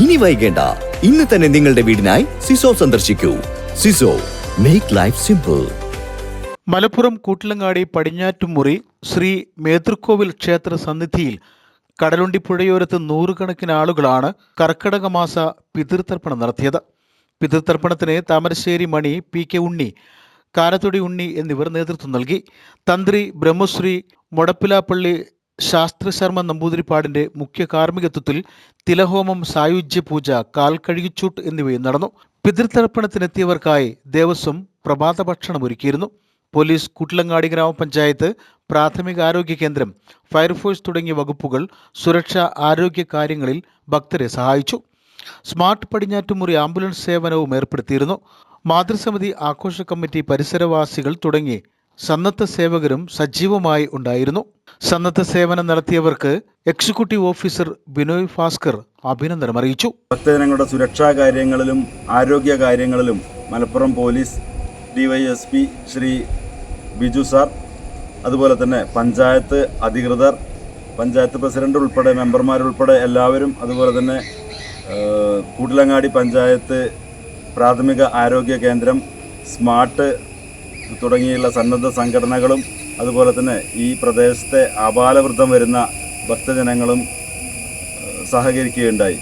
ഇനി വൈകേണ്ട. ഇന്ന് തന്നെ നിങ്ങളുടെ വീടിനായി സിസോ സന്ദർശിക്കൂ. Siso make life simple Malappuram Koottilangadi Padinjattumuri Sree Methrikkovil ക്ഷേത്ര സന്നിധിയിൽ കടലുണ്ടി പുഴയോരത്ത് നൂറുകണക്കിന് ആളുകളാണ് കർക്കടക മാസ പിതൃതർപ്പണം നടത്തിയത്. പിതൃതർപ്പണത്തിന് താമരശ്ശേരി മണി പി കെ ഉണ്ണി കാരത്തൊടി ഉണ്ണി എന്നിവർ നേതൃത്വം നൽകി. തന്ത്രി ബ്രഹ്മശ്രീ മൊടപ്പിലാപ്പള്ളി ശാസ്ത്രശർമ്മ നമ്പൂതിരിപ്പാടിന്റെ മുഖ്യ കാർമ്മികത്വത്തിൽ തിലഹോമം സായുജ്യ പൂജ കാൽക്കഴുകിച്ചൂട്ട് എന്നിവയും നടന്നു. പിതൃതർപ്പണത്തിനെത്തിയവർക്കായി ദേവസ്വം പ്രഭാത ഭക്ഷണം ഒരുക്കിയിരുന്നു പോലീസ് കുട്ടിലങ്ങാടി ഗ്രാമപഞ്ചായത്ത് പ്രാഥമിക ആരോഗ്യ കേന്ദ്രം ഫയർഫോഴ്സ് തുടങ്ങിയ വകുപ്പുകൾ സുരക്ഷാ ആരോഗ്യ കാര്യങ്ങളിൽ ഭക്തരെ സഹായിച്ചു. സ്മാർട്ട് പടിഞ്ഞാറ്റുമുറി ആംബുലൻസ് സേവനവും ഏർപ്പെടുത്തിയിരുന്നു. മാതൃസമിതി ആഘോഷ കമ്മിറ്റി പരിസരവാസികൾ തുടങ്ങി സന്നദ്ധ സേവകരും സജീവമായി ഉണ്ടായിരുന്നു. സന്നദ്ധ സേവനം നടത്തിയവർക്ക് എക്സിക്യൂട്ടീവ് ഓഫീസർ ബിനോയ് ഭാസ്കർ അഭിനന്ദനം അറിയിച്ചു. ഭക്തജനങ്ങളുടെ സുരക്ഷാ കാര്യങ്ങളിലും ആരോഗ്യ കാര്യങ്ങളിലും Malappuram police DYSP Shri Biju sir അതുപോലെ തന്നെ പഞ്ചായത്ത് അധികൃതർ പഞ്ചായത്ത് പ്രസിഡന്റ് ഉൾപ്പെടെ മെമ്പർമാരുൾപ്പെടെ എല്ലാവരും അതുപോലെ തന്നെ കൂട്ടിലങ്ങാടി പഞ്ചായത്ത് പ്രാഥമിക ആരോഗ്യ കേന്ദ്രം സ്മാർട്ട് തുടങ്ങിയുള്ള സന്നദ്ധ സംഘടനകളും അതുപോലെ തന്നെ ഈ പ്രദേശത്തെ അപാലവൃദ്ധം വരുന്ന ഭക്തജനങ്ങളും സഹകരിക്കുകയുണ്ടായി.